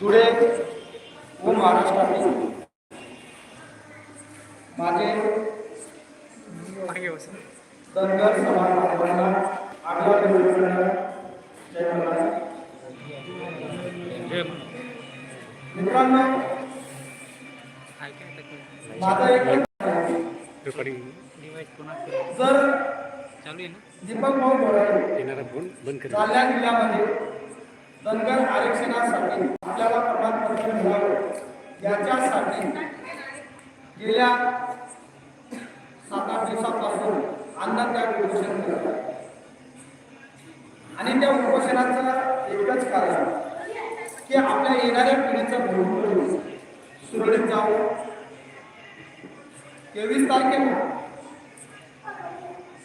धुळे व महाराष्ट्रातील माझे धनगर समाज बांधवांना आग्रह निवेदन जय महाराज. मित्रांनो माझा एक जर दीपक भाऊ जालना जिल्ह्यामध्ये धनगर आरक्षणासाठी आपल्याला प्रमाणपत्र मिळावं याच्यासाठी गेल्या सात आठ दिवसापासून अन्नत्याग उपोषण करत आणि त्या उपोषणाचं एकच कारण की आपल्या येणाऱ्या पिढीचं भवितव्य सुरळीत जावं. तेवीस तारखेला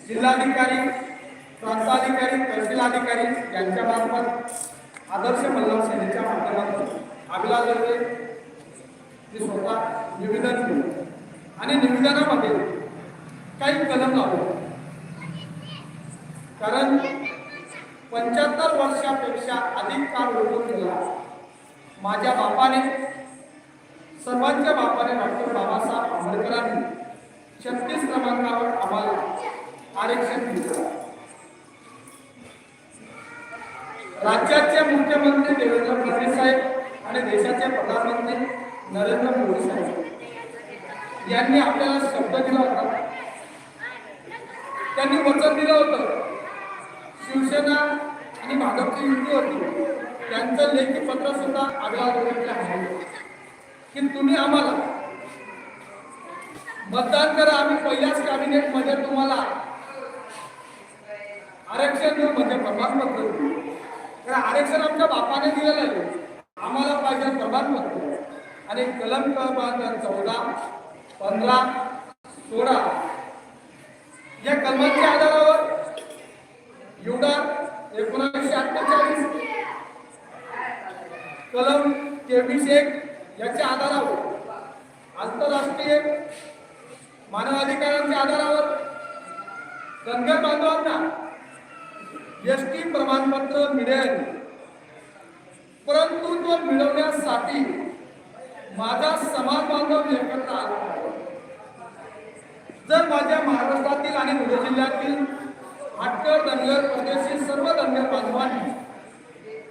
जिल्हाधिकारी प्रांताधिकारी तहसील अधिकारी यांच्या मार्फत आदर्श मल्हार सेनेच्या माध्यमातून अभिला ते स्वतः निवेदन केलं. आणि निवेदनामध्ये काही कलम लावले. कारण पंच्याहत्तर वर्षापेक्षा अधिक काळ होऊन गेला. माझ्या बापाने सर्वांच्या बापाने डॉक्टर बाबासाहेब आंबेडकरांनी छत्तीस क्रमांकावर आम्हाला आरक्षण दिलं. राज्याचे मुख्यमंत्री देवेंद्र फडणवीस साहेब आणि देशाचे प्रधानमंत्री नरेंद्र मोदी साहेब. यांनी आपल्याला शब्द दिला होता. त्यांनी वचन दिलं होतं. शिवसेना आणि भाजपची युती होती. त्यांचं लेखी पत्र सुद्धा आग्रा आहे. की तुम्ही आम्हाला मतदान करा. आम्ही पहिल्याच कॅबिनेटमध्ये तुम्हाला आरक्षण देऊ म्हणजे प्रमाणपत्र देऊ तर आरक्षण आमच्या बापाने दिलेलं आहे. आम्हाला पाहिजे प्रमाणपत्र आणि कलम क्रमांक चौदा पंधरा सोळा या कलमांच्या आधारावर एवढा एकोणीसशे अठ्ठेचाळीस कलम तेवीस एक याच्या आधारावर आंतरराष्ट्रीय मानवाधिकारांच्या आधारावर धनगर बांधवांना एस टी प्रमाणपत्र मिळेल. परंतु तो मिळवण्यासाठी माझा समाज बांधव एकत्र आला. जर माझ्या महाराष्ट्रातील आणि धुळे जिल्ह्यातील हटकर धनगर प्रदेशी सर्व धनगर बांधवांनी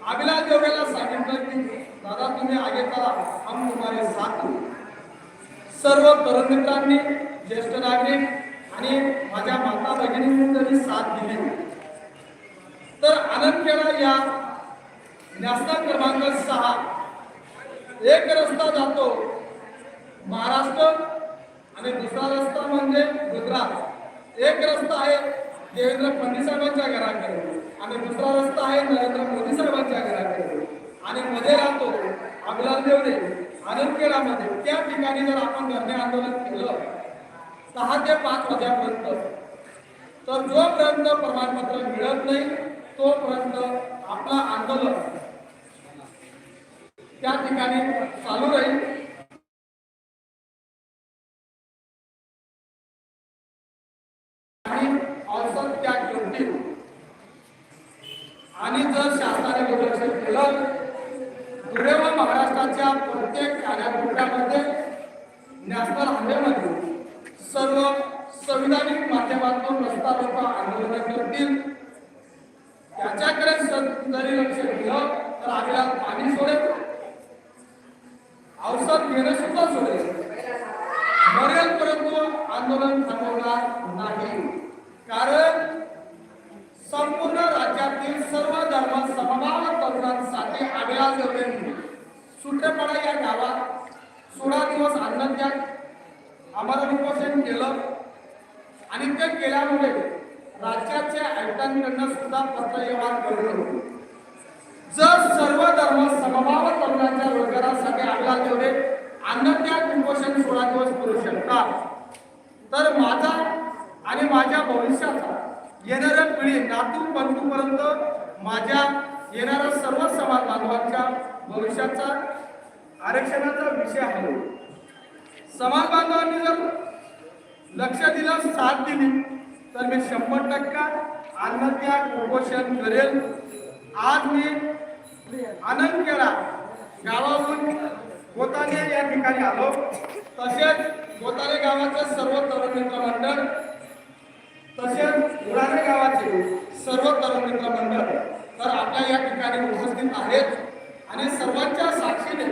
अभिला देवेला सांगितलं की दादा तुम्ही आगे करा हम तुम्हाला साथ सर्व तरुण मित्रांनी ज्येष्ठ नागरिक आणि माझ्या माता भगिनींनी तरी साथ दिली. तर आनंदखेडा या नॅशनल क्रमांक सहा. एक रस्ता जातो महाराष्ट्र आणि दुसरा रस्ता म्हणजे गुजरात. एक रस्ता आहे देवेंद्र फडणवीस साहेबांच्या घराकडे आणि दुसरा रस्ता आहे नरेंद्र मोदी साहेबांच्या घराकडे. आणि मध्ये राहतो अभिलाल देवडे आनंदखेडामध्ये. त्या ठिकाणी जर आपण धरणे आंदोलन केलं सहा ते पाच वाजेपर्यंत तर जोपर्यंत प्रमाणपत्र मिळत नाही तोपर्यंत आपला आंदोलन त्या ठिकाणी चालू राहील. आणि औषध त्या ठेवतील आणि जर शासनाने दुर्लक्ष केलं धुळे महाराष्ट्राच्या प्रत्येक कार्यालयामध्ये नॅशनल हायवेमध्ये सर्व संविधानिक माध्यमातून रस्ता रोको आंदोलन करतील. त्याच्याकडे स- जरी लक्ष दिलं तर आपल्याला पाणी सोडेल. औषध घेणं सुद्धा सोडेल. मरेल परंतु आंदोलन थांबवणार नाही. कारण संपूर्ण राज्यातील सर्व धर्म समभाव तरुणांसाठी आगळा जवळ सुट्रेपाडा या गावात सोळा दिवस अन्नत्याग आम्हाला उपोषण केलं. आणि ते केल्यामुळे राज्याच्या आयुक्तांकडनं सुद्धा पत्रव्यवहार करून जर सर्व धर्म समभाव तरुणांच्या रोजगारासाठी आणला जेवढे अन्नत्याग कुपोषण सोळा दिवस करू शकतात. तर माझा आणि माझ्या भविष्याचा येणाऱ्या पिढी नातू बंधूपर्यंत माझ्या येणाऱ्या सर्व समाज बांधवांच्या भविष्याचा आरक्षणाचा विषय आहे. समाज बांधवांनी जर लक्ष दिलं साथ दिली तर मी शंभर टक्का अन्नत्याग उपोषण करेल. आज मी आनंद केला गावाहून गोताने या ठिकाणी आलो. तसेच गोताने गावाचं सर्व तरुण मित्र मंडळ तसेच उडाणे गावाचे सर्व तरुण मित्र मंडळ तर आपल्या या ठिकाणी उपस्थित आहेत. आणि सर्वांच्या साक्षीने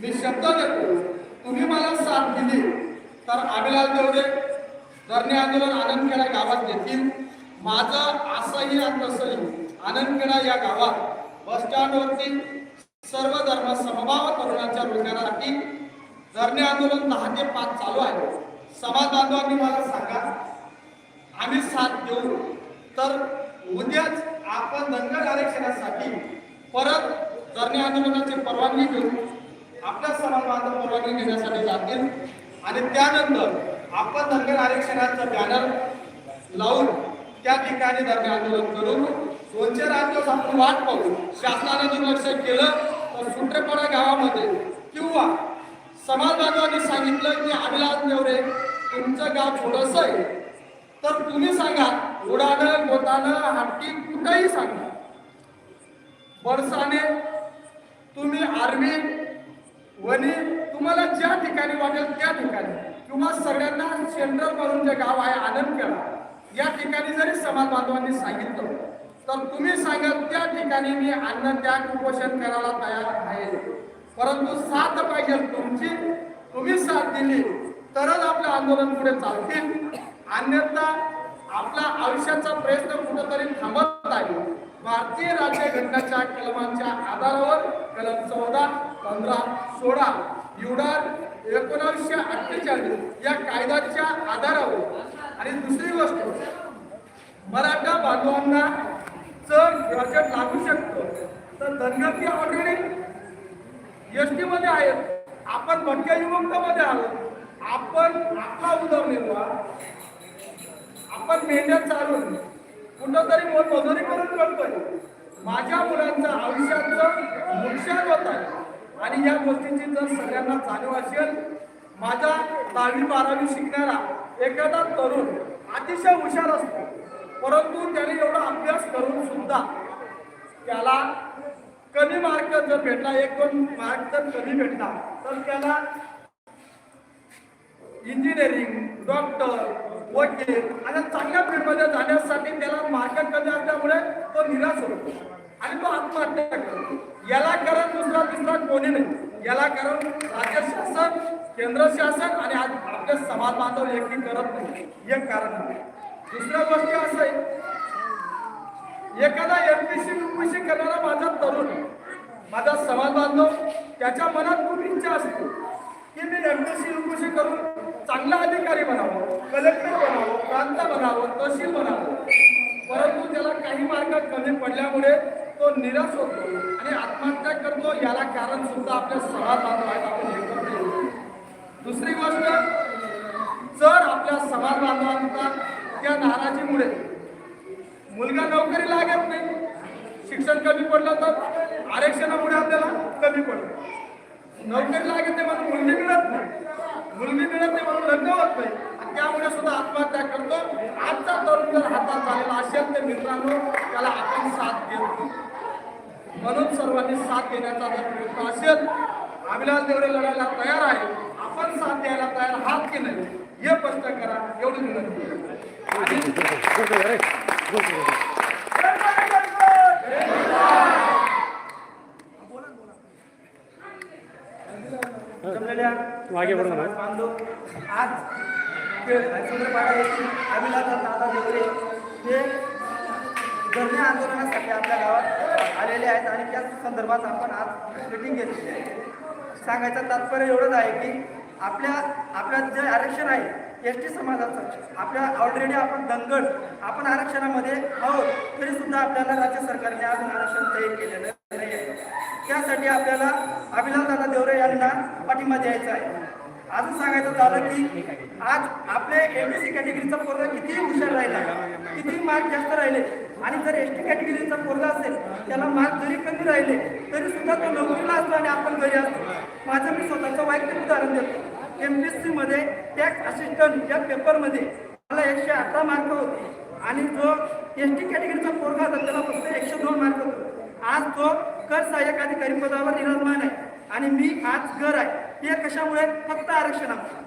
मी शब्द देतो तुम्ही मला साथ दिली. तर अभिलाल देवडे धरणे आंदोलन आनंदखेडा गावात देखील माझं असंही आणि तसंही आनंदखेडा या गावात बस स्टँडवरती सर्व धर्म समभाव तरुणांच्या रोजगारासाठी धरणे आंदोलन दहा ते पाच चालू आहे. समाज बांधवांनी मला सांगा आम्ही साथ देऊ. तर उद्याच आपण धनगर आरक्षणासाठी परत धरणे आंदोलनाची परवानगी घेऊ. आपल्या समाज बांधव परवानगी घेण्यासाठी जातील. आणि त्यानंतर आपण धनगर आरक्षणाचं बॅनर लावून त्या ठिकाणी धरणे आंदोलन करून दोनशे रात दिवस आपण वाट पाहू शासनाने दुर्लक्ष केलं तर सुट्रेपाडा गावामध्ये किंवा समाज बांधवांनी सांगितलं की अभिलाष नेवरे तुमचं गाव थोडस आहे. तर तुम्ही सांगा उडानं गोतानं हत्ती कुठंही सांगा. बरसाने तुम्ही आर्मी वनी तुम्हाला ज्या ठिकाणी वाटेल त्या ठिकाणी. किंवा सगळ्यांना सेंट्रल करून जे गाव आहे आनंदखेडा या ठिकाणी जरी समाज बांधवांनी सांगितलं तर तुम्ही सांगा त्या ठिकाणी मी अन्न त्याग उपोषण करायला तयार आहे. परंतु साथ पाहिजे तुमची तुम्ही साथ दिली तरच आपलं आंदोलन पुढे चालतील. अन्यथा आपला आयुष्याचा प्रयत्न कुठंतरी थांबत आहे भारतीय राज्यघटनेच्या कलमांच्या आधारावर कलम चौदा पंधरा सोळा युडार एकोणावीसशे अठ्ठेचाळीस या कायद्याच्या आधारावर. आणि दुसरी गोष्ट मराठा बांधवांना जर बजेट लागू शकतो तर धनगरती ऑलरेडी एस टी मध्ये आहेत. आपण भटक्या युवकमध्ये आहोत. आपण आपला उदरनिर्वाह आपण मेंढ्या चालून कुठंतरी मोल मजुरी करून करतोय माझ्या मुलांचं आयुष्याचं नुकसान होत आहे. आणि या गोष्टीची जर सगळ्यांना जाणीव असेल माझ्या दहावी बारावी शिकणारा एखादा तरुण अतिशय हुशार असतो परंतु त्याने एवढा अभ्यास करून सुद्धा त्याला कमी मार्क जर भेटला एक दोन मार्क जर कमी भेटला तर त्याला इंजिनिअरिंग डॉक्टर वकील अशा चांगल्या फील्डमध्ये जाण्यासाठी त्याला मार्क कमी असल्यामुळे तो निराश होतो. आणि तो आत्महत्या करतो. याला कारण दुसरा तिसरा कोणी नाही. याला कारण राज्य शासन केंद्र शासन आणि आज आपले समाज बांधव एकी करत नाही. एक कारण आहे. दुसऱ्या गोष्टी असं आहे. एखादा एमपीसी युपीसी करणारा माझा तरुण माझा समाज बांधव त्याच्या मनात खूप इच्छा असते की मी एमपीसी युपीसी करून चांगला अधिकारी बनावं कलेक्टर बनावं प्रांत बनावं तहसील बनावं. परंतु त्याला काही मार्ग कमी पडल्यामुळे तो निराश होतो आणि आत्महत्या करतो याला कारण सुद्धा आपल्या समाज बांधवायला आपण हे करतो दुसरी गोष्ट जर आपल्या समाज बांधवांचा त्या नाराजीमुळे मुलगा नोकरी लागत नाही शिक्षण कमी पडलं तर आरक्षणामुळे आपल्याला कमी पडलं. नोकरी लागत नाही म्हणून मुलगी मिळत नाही. मुलगी मिळत नाही म्हणून लग्न होत नाही. आणि त्यामुळे सुद्धा आत्महत्या करतो. आजचा तरुण जर हातात झालेला असेल तर मित्रांनो त्याला आपण साथ देऊ. म्हणून सर्वांनी साथ देण्याचा जर प्रयत्न असेल. अभिलाष देवरे लढायला तयार आहे. आपण साथ द्यायला तयार आहात की नाही हे स्पष्ट करा एवढी विनंती. मागे. बांधव आज अभिलाष दादा देवरे हे धरणे आंदोलनासाठी आपल्या गावात आलेले आहेत आणि त्या संदर्भात आपण आज मिटिंग घेतली आहे. सांगायचं तात्पर्य एवढंच आहे की आपल्या आपल्या जे आरक्षण आहे एस टी समाजाचं आपल्या ऑलरेडी आपण दंगड आपण आरक्षणामध्ये आहोत तरी सुद्धा आपल्याला राज्य सरकारने अजून आरक्षण तयार केलेलं नाही आहे त्यासाठी आपल्याला अभिलाष देवरे यांना पाठिंबा द्यायचा आहे. अजून सांगायचं झालं की आज आपले एमएससी कॅटेगरीचा पोरगा कितीही हुशार राहिला किती मार्क जास्त राहिले? आणि जर एस टी कॅटेगरीचा पोरगा असेल त्याला मार्क जरी कमी राहिले तरी सुद्धा तो नोकरीला असतो आणि आपण घरी असतो. माझं मी स्वतःचं वैयक्तिक उदाहरण देतो. एम पी एस सीमध्ये टॅक्स असिस्टंट या पेपरमध्ये मला एकशे अठरा मार्क होते. आणि जो एस टी कॅटेगरीचा पोरगा होता त्याला फक्त एकशे दोन मार्क होते. आज तो कर सहाय्यक अधिकारी पदावर निराजमान आहे. आणि मी आज घर आहे. हे कशामुळे? फक्त आरक्षणामुळे.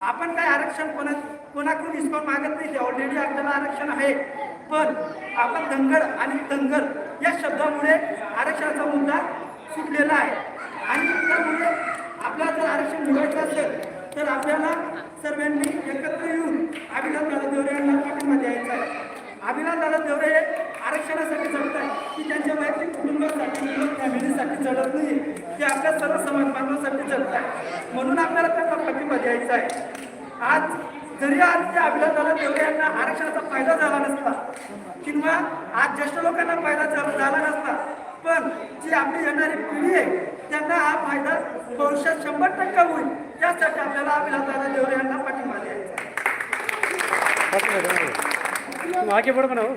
आपण काय आरक्षण कोणा कोणाकडून हिसकावून मागत नाही ते ऑलरेडी आपल्याला आरक्षण आहे. पण आपण धनगर आणि धनगर या शब्दामुळे आरक्षणाचा मुद्दा सुटलेला आहे. आणि त्यामुळे आपल्याला जर आरक्षण मिळवायचं असेल तर आपल्याला सर्वांनी एकत्र येऊन अभिलाष दादा देवरे यांना पाठिंबा द्यायचा आहे. अभिलाष दादा देवरे हे आरक्षणासाठी जगत आहे की त्यांच्या वैयक्तिक कुटुंबासाठी फॅमिलीसाठी चढत नाही ते आपल्या सर्व समाज बांधवासाठी जगत आहे म्हणून आपल्याला त्यांना पाठिंबा द्यायचा आहे. आज जरी आज त्या दादा देवरे यांना आरक्षणाचा फायदा झाला नसता किंवा आज ज्येष्ठ लोकांना फायदा झाला झाला नसता पण जी आपली येणारी पिढी आहे त्यांना हा फायदा भविष्यात शंभर टक्के होईल त्यासाठी आपल्याला अभिलाष दादा देवरे यांना पाठिंबा द्यायचा आगे बढ़ो बनाओ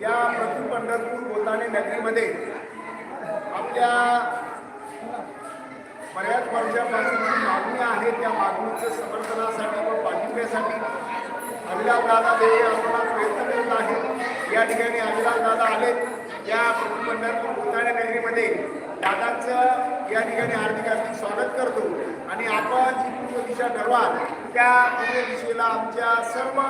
या प्रति पंढरपूर बोताने नगरीमध्ये आपल्या बऱ्याच वर्षापासून जी मागणी आहे त्या मागणीच्या समर्थनासाठी व पाठिंब्यासाठी. अभिलाष दादा देवे आम्हाला प्रयत्न करत आहे या ठिकाणी अभिलाष दादा आले या प्रति पंढरपूर बोताने नगरीमध्ये दादांचं या ठिकाणी हार्दिक हार्दिक स्वागत करतो. आणि आपण जी पूर्व दिशा ठरवाल त्या पूर्व दिशेला आमच्या सर्व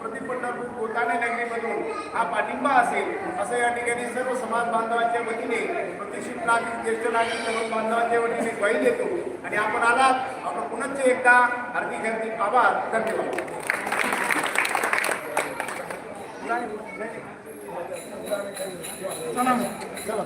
प्रतिपंढरपूर पंढरपूर नगरीमधून हा पाठिंबा असेल असं या ठिकाणी सर्व समाज बांधवांच्या वतीने प्रतिष्ठित नागरिक ज्येष्ठ नागरिक समाज बांधवांच्या वतीने ग्वाही देतो. आणि आपण आलात आपण पुनश्च एकदा हार्दिक हार्दिक आभार धन्यवाद. चला चला चला